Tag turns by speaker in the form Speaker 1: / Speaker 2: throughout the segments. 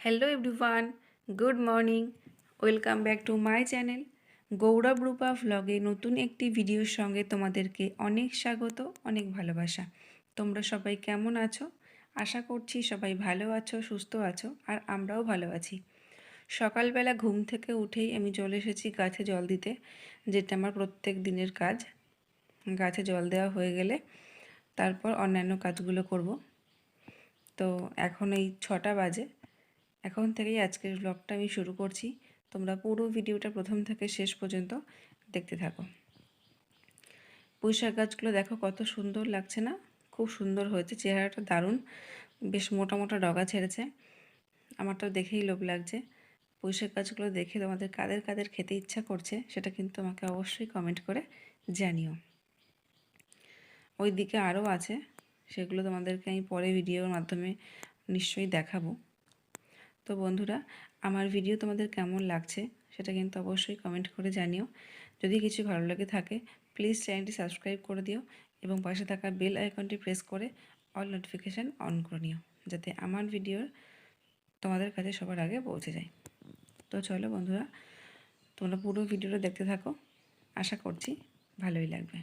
Speaker 1: Hello everyone good morning welcome back to my channel Gourab Rupa ভ্লগে নতুন একটি ভিডিওর সঙ্গে তোমাদেরকে অনেক স্বাগত, অনেক ভালোবাসা। তোমরা সবাই কেমন আছো? আশা করছি সবাই ভালো আছো, সুস্থ আছো, আর আমরাও ভালো আছি। সকালবেলা ঘুম থেকে উঠেই আমি চলে এসেছি গাছে জল দিতে, যেটা আমার প্রত্যেক দিনের কাজ। গাছে জল দেওয়া হয়ে গেলে তারপর অন্যান্য কাজগুলো করব। তো এখন এই ছটা বাজে এখন থেকেই আজকের ব্লগটা আমি শুরু করছি। তোমরা পুরো ভিডিওটা প্রথম থেকে শেষ পর্যন্ত দেখতে থাকো। পুঁইশাক গাছগুলো দেখো কত সুন্দর লাগছে না? খুব সুন্দর হয়েছে, চেহারাটা দারুণ। বেশ মোটা মোটা ডগা ছেড়েছে। আমারটা দেখেই লোভ লাগছে। পুঁইশাক গাছগুলো দেখে তোমাদের কাদের কাদের খেতে ইচ্ছা করছে, সেটা কিন্তু আমাকে অবশ্যই কমেন্ট করে জানিও। ওই দিকে আরও আছে, সেগুলো তোমাদেরকে আমি পরে ভিডিওর মাধ্যমে নিশ্চয়ই দেখাবো। তো বন্ধুরা, আমার ভিডিও তোমাদের কেমন লাগছে সেটা কিন্তু অবশ্যই কমেন্ট করে জানিও। যদি কিছু ভালো লাগে থাকে প্লিজ চ্যানেলটি সাবস্ক্রাইব করে দিও এবং পাশে থাকা বেল আইকনটি প্রেস করে অল নোটিফিকেশান অন করে নিও, যাতে আমার ভিডিওর তোমাদের কাছে সবার আগে পৌঁছে যায়। তো চলো বন্ধুরা, তোমরা পুরো ভিডিওটা দেখতে থাকো। আশা করছি ভালোই লাগবে।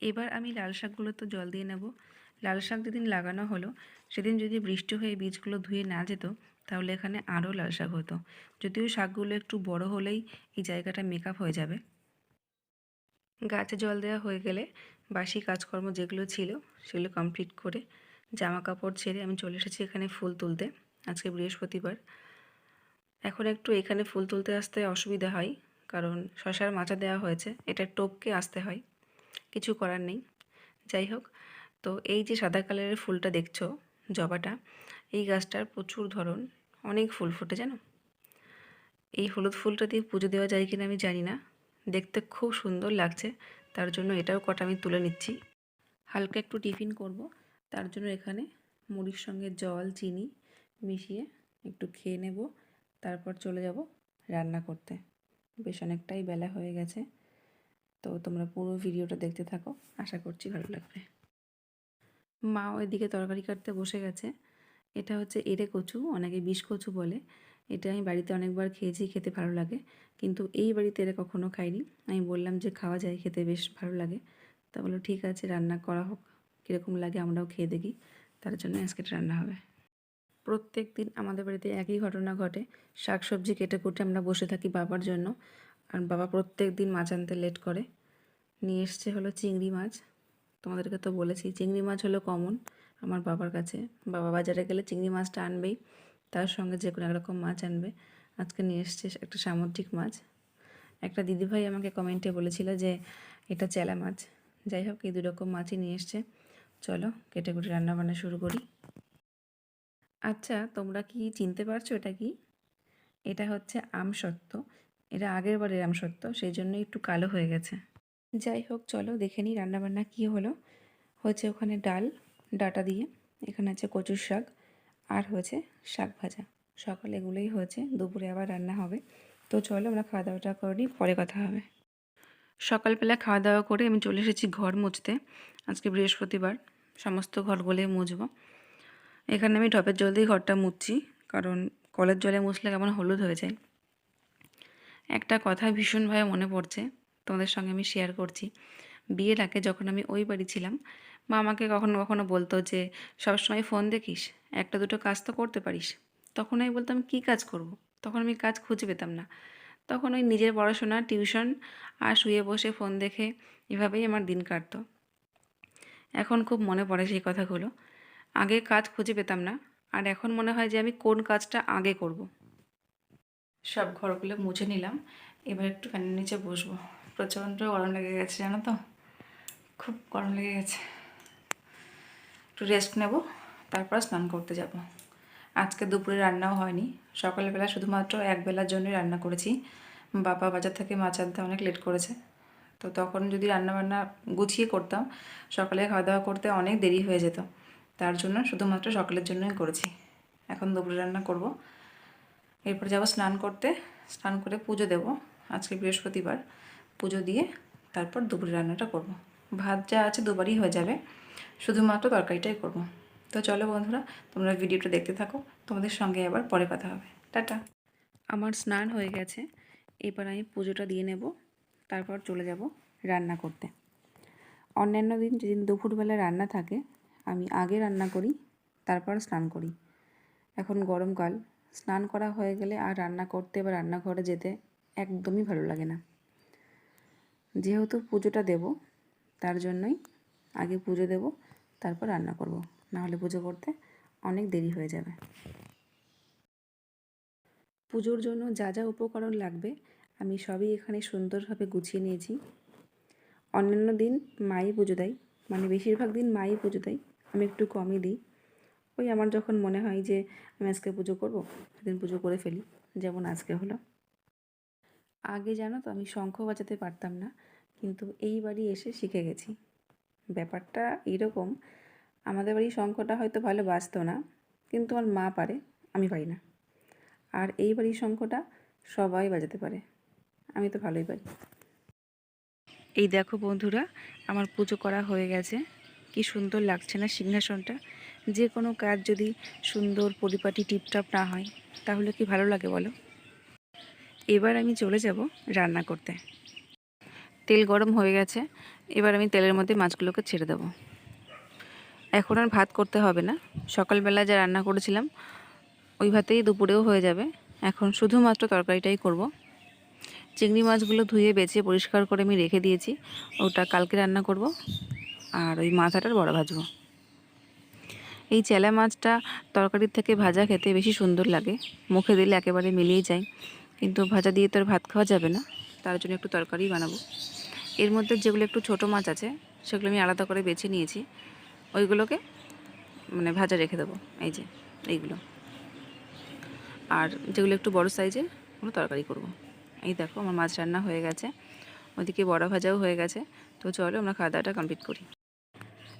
Speaker 1: এবার আমি লাল শাকগুলো তো জল দিয়ে নেব। লাল শাক যেদিন লাগানো হলো, সেদিন যদি বৃষ্টি হয়ে বীজগুলো ধুয়ে না যেত, তাহলে এখানে আরও লাল শাক হতো। যদিও শাকগুলো একটু বড় হলেই এই জায়গাটা মেকআপ হয়ে যাবে। গাছে জল দেওয়া হয়ে গেলে বাসি কাজকর্ম যেগুলো ছিল, সেগুলো কমপ্লিট করে জামা কাপড় ছেড়ে আমি চলে এসেছি এখানে ফুল তুলতে, আজকে বৃহস্পতিবার। এখন একটু এখানে ফুল তুলতে আসতে অসুবিধা হয়, কারণ শশার মাচা দেওয়া হয়েছে, এটা টোপকে আসতে হয়, কিছু করার নেই। যাই হোক তো এই যে সাদা কালারের ফুলটা দেখছ, জবাটা, এই গাছটার প্রচুর ধরন, অনেক ফুল ফোটে জানো? এই হলুদ ফুলটা দিয়ে পুজো দেওয়া যায় কিনা আমি জানি না, দেখতে খুব সুন্দর লাগছে, তার জন্য এটাও কটা আমি তুলে নিচ্ছি। হালকা একটু টিফিন করব, তার জন্য এখানে মুড়ির সঙ্গে জল, চিনি মিশিয়ে একটু খেয়ে নেব, তারপর চলে যাব রান্না করতে। বেশ অনেকটাই বেলা হয়ে গেছে, তো তোমরা পুরো ভিডিওটা দেখতে থাকো, আশা করছি ভালো লাগবে। মা ওইদিকে তরকারি কাটতে বসে গেছে। এটা হচ্ছে এরে কচু, অনেকে বিষ কচু বলে। এটা আমি বাড়িতে অনেকবার খেয়েছি, খেতে ভালো লাগে। কিন্তু এই বাড়িতে এরা কখনও খাইনি। আমি বললাম যে খাওয়া যায়, খেতে বেশ ভালো লাগে। তা বলল, ঠিক আছে, রান্না করা হোক। কীরকম লাগে আমরাও খেয়ে দেখি। তার জন্য আজকে রান্না হবে। প্রত্যেক দিন আমাদের বাড়িতে একই ঘটনা ঘটে। শাক সবজি কেটে কুটে আমরা বসে থাকি বাবার জন্য। আর বাবা প্রত্যেক দিন মাছ আনতে লেট করে। নিয়ে এসছে হলো চিংড়ি মাছ। তোমাদেরকে তো বলেছি, চিংড়ি মাছ হলো কমন আমার বাবার কাছে। বাবা বাজারে গেলে চিংড়ি মাছটা আনবেই, তার সঙ্গে যে কোনো একরকম মাছ আনবে। আজকে নিয়ে এসছে একটা সামুদ্রিক মাছ। একটা দিদিভাই আমাকে কমেন্টে বলেছিল যে, এটা চেলা মাছ। যাই হোক, এই দুরকম মাছই নিয়ে এসছে। চলো কেটে কুটে রান্নাবান্না শুরু করি। আচ্ছা তোমরা কি চিনতে পারছ এটা কি? এটা হচ্ছে আমসত্ত্ব। এটা আগের বারের আমসত্ত্ব, সেই জন্য একটু কালো হয়ে গেছে। যাই হোক, চলো দেখে নিই রান্নাবান্না কী হলো। হয়েছে ওখানে ডাল, ডাটা দিয়ে। এখানে আছে কচুর শাক আর হয়েছে শাক ভাজা। সকালে এগুলোই হয়েছে দুপুরে আবার রান্না হবে। তো চলো আমরা খাওয়া দাওয়াটা করে পরে কথা হবে। সকালবেলা খাওয়া দাওয়া করে আমি চলে এসেছি ঘর মুছতে। আজকে বৃহস্পতিবার, সমস্ত ঘরগুলো মুছবো। এখানে আমি টপের জল দিয়ে ঘরটা মুছছি, কারণ কলের জলে মুছলে কেমন হলুদ হয়ে যায়। একটা কথা ভীষণভাবে মনে পড়ছে। তোমাদের সঙ্গে আমি শেয়ার করছি। বিয়ের আগে যখন আমি ওই বাড়ি ছিলাম, মা আমাকে কখনো কখনো বলতো যে, সবসময় ফোন দেখিস, একটা দুটো কাজ তো করতে পারিস। তখন আমি বলতাম, কী কাজ করব। তখন আমি কাজ খুঁজে পেতাম না। তখন ওই নিজের পড়াশোনা টিউশন আর শুয়ে বসে ফোন দেখে এভাবেই আমার দিন কাটত। এখন খুব মনে পড়ে সেই কথাগুলো। আগে কাজ খুঁজে পেতাম না, আর এখন মনে হয় যে আমি কোন কাজটা আগে করব। সব ঘরগুলো মুছে নিলাম, এবার একটু ফ্যানের নিচে বসবো। প্রচণ্ড গরম লেগে গেছে, জানো তো? খুব গরম লেগে গেছে। একটু রেস্ট নেব, তারপর স্নান করতে যাব। আজকে দুপুরে রান্নাও হয়নি। সকালবেলা শুধুমাত্র এক বেলার জন্যই রান্না করেছি। বাবা বাজার থেকে মাছ আনতে অনেক লেট করেছে। তো তখন যদি রান্নাবান্না গুছিয়ে করতাম, সকালে খাওয়া দাওয়া করতে অনেক দেরি হয়ে যেত। তার জন্য শুধুমাত্র সকালের জন্যই করেছি। এখন দুপুরে রান্না করব। এরপর যাব স্নান করতে। স্নান করে পুজো দেব। আজকে বৃহস্পতিবার। পুজো দিয়ে তারপর দুপুরে রান্নাটা করব। ভাত যা আছে দুবারই হয়ে যাবে, শুধুমাত্র তরকারিটাই করব। তো চলো বন্ধুরা, তোমরা ভিডিওটা দেখতে থাকো, তোমাদের সঙ্গে আবার পরে কথা হবে। টাটা। আমার স্নান হয়ে গেছে, এবার আমি পুজোটা দিয়ে নেব, তারপর চলে যাব রান্না করতে। অন্যান্য দিন যেদিন দুপুরবেলা রান্না থাকে, আমি আগে রান্না করি, তারপর স্নান করি। এখন গরমকাল, স্নান করা হয়ে গেলে আর রান্না করতে বা রান্নাঘরে যেতে একদমই ভালো লাগে না। যেহেতু পুজোটা দেব, তার জন্যই আগে পুজো দেব, তারপর রান্না করব। নাহলে পুজো করতে অনেক দেরি হয়ে যাবে। পুজোর জন্য যা যা উপকরণ লাগবে, আমি সবই এখানে সুন্দরভাবে গুছিয়ে নিয়েছি। অন্যান্য দিন মাই পুজো দেয় মানে বেশিরভাগ দিন মাই পুজো দেয়, আমি একটু কমই দিই। ওই আমার যখন মনে হয় যে আমি আজকে পুজো করব, সেদিন পুজো করে ফেলি, যেমন আজকে হলো। আগে জানো তো আমি শঙ্খ বাজাতে পারতাম না, কিন্তু এই বাড়ি এসে শিখে গেছি। ব্যাপারটা এরকম, আমাদের বাড়ি শঙ্খটা হয়তো ভালো বাজতো না, কিন্তু আমার মা পারে, আমি পারি না। আর এই বাড়ির শঙ্খটা সবাই বাজাতে পারে, আমি তো ভালোই পারি। এই দেখো বন্ধুরা, আমার পুজো করা হয়ে গেছে। কি সুন্দর লাগছে না সিংহাসনটা? যে কোনো কাজ যদি সুন্দর পরিপাটি টিপটাপ না হয়, তাহলে কি ভালো লাগে বলো? এবার আমি চলে যাব রান্না করতে। তেল গরম হয়ে গেছে, এবার আমি তেলের মধ্যে মাছগুলোকে ছেড়ে দেবো। এখন আর ভাত করতে হবে না, সকালবেলা যা রান্না করেছিলাম, ওই ভাতেই দুপুরেও হয়ে যাবে। এখন শুধুমাত্র তরকারিটাই করব। চিংড়ি মাছগুলো ধুয়ে, বেছে, পরিষ্কার করে আমি রেখে দিয়েছি, ওটা কালকে রান্না করব, আর ওই মাথাটার বড় ভাজবো। এই চেলা মাছটা তরকারির থেকে ভাজা খেতে বেশি সুন্দর লাগে, মুখে দিলে একেবারে মিলিয়ে যায়। কিন্তু ভাজা দিয়ে তো আর ভাত খাওয়া যাবে না, তার জন্য একটু তরকারি বানাবো। এর মধ্যে যেগুলো একটু ছোট মাছ আছে, সেগুলো আমি আলাদা করে বেছে নিয়েছি। ওইগুলোকে মানে ভাজা রেখে দেবো, এই যে, এইগুলো। আর যেগুলো একটু বড় সাইজের, ওগুলো তরকারি করব। এই দেখো, আমার মাছ রান্না হয়ে গেছে। ওদিকে বড়া ভাজাও হয়ে গেছে। তো চলো আমরা খাওয়া দাওয়াটা কমপ্লিট করি।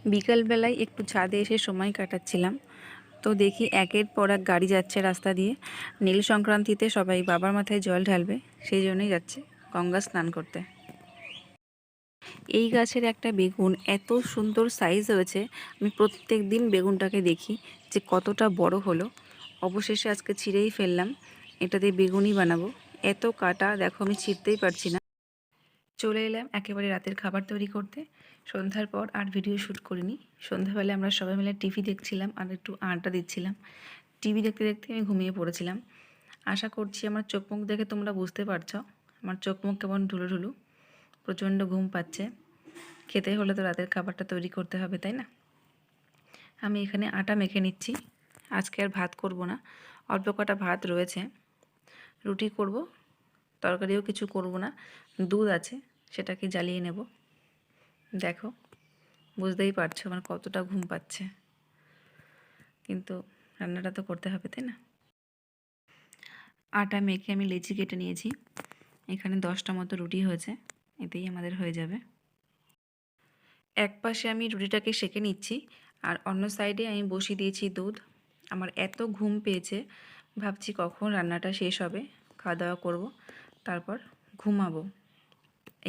Speaker 1: বিকালবেলায় একটু ছাদে এসে সময় কাটাচ্ছিলাম। তো দেখি একের পর এক গাড়ি যাচ্ছে রাস্তা দিয়ে। নীল সংক্রান্তিতে সবাই বাবার মাথায় জল ঢালবে, সেই জন্যই যাচ্ছে গঙ্গা স্নান করতে। এই গাছের একটা বেগুন এত সুন্দর সাইজ হয়েছে, আমি প্রত্যেক দিন বেগুনটাকে দেখি যে কতটা বড় হলো। অবশেষে আজকে ছিঁড়েই ফেললাম এটা দিয়ে বেগুনই বানাবো। এত কাটা, দেখো আমি ছিঁড়তেই পারছি না। চলে এলাম একেবারে রাতের খাবার তৈরি করতে। সন্ধ্যার পর আর ভিডিও শ্যুট করিনি। সন্ধ্যাবেলায় আমরা সবাই মিলে টিভি দেখছিলাম আর একটু আড্ডা দিচ্ছিলাম। টিভি দেখতে দেখতে আমি ঘুমিয়ে পড়েছিলাম। আশা করছি আমার চোখ মুখ দেখে তোমরা বুঝতে পারছ, আমার চোখ মুখ কেমন ঢুলু ঢুলু, প্রচণ্ড ঘুম পাচ্ছে। খেতে হলে তো রাতের খাবারটা তৈরি করতে হবে, তাই না? আমি এখানে আটা মেখে নিচ্ছি। আজকে আর ভাত করব না। অল্প কটা ভাত রয়েছে। রুটি করব তরকারিও কিছু করব না। দুধ আছে, সেটাকে জ্বালিয়ে নেব। দেখো, বুঝতেই পারছ আমার কতটা ঘুম পাচ্ছে। কিন্তু রান্নাটা তো করতে হবে, তাই না? আটা মেখে আমি লেচি কেটে নিয়েছি। এখানে দশটা মতো রুটি হয়েছে, এতেই আমাদের হয়ে যাবে। এক পাশে আমি রুটিটাকে সেঁকে নিচ্ছি, আর অন্য সাইডে আমি বসিয়ে দিয়েছি দুধ। আমার এত ঘুম পেয়েছে, ভাবছি কখন রান্নাটা শেষ হবে খাওয়া দাওয়া করব। তারপর ঘুমাবো।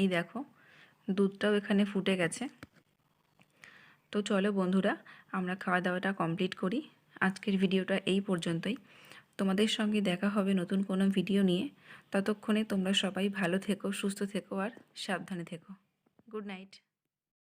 Speaker 1: এই দেখো, দুধটাও এখানে ফুটে গেছে। তো চলো বন্ধুরা, আমরা খাওয়া দাওয়াটা কমপ্লিট করি। আজকের ভিডিওটা এই পর্যন্তই। তোমাদের সঙ্গে দেখা হবে নতুন কোনো ভিডিও নিয়ে। ততক্ষণে তোমরা সবাই ভালো থেকো, সুস্থ থেকো আর সাবধানে থেকো। Good night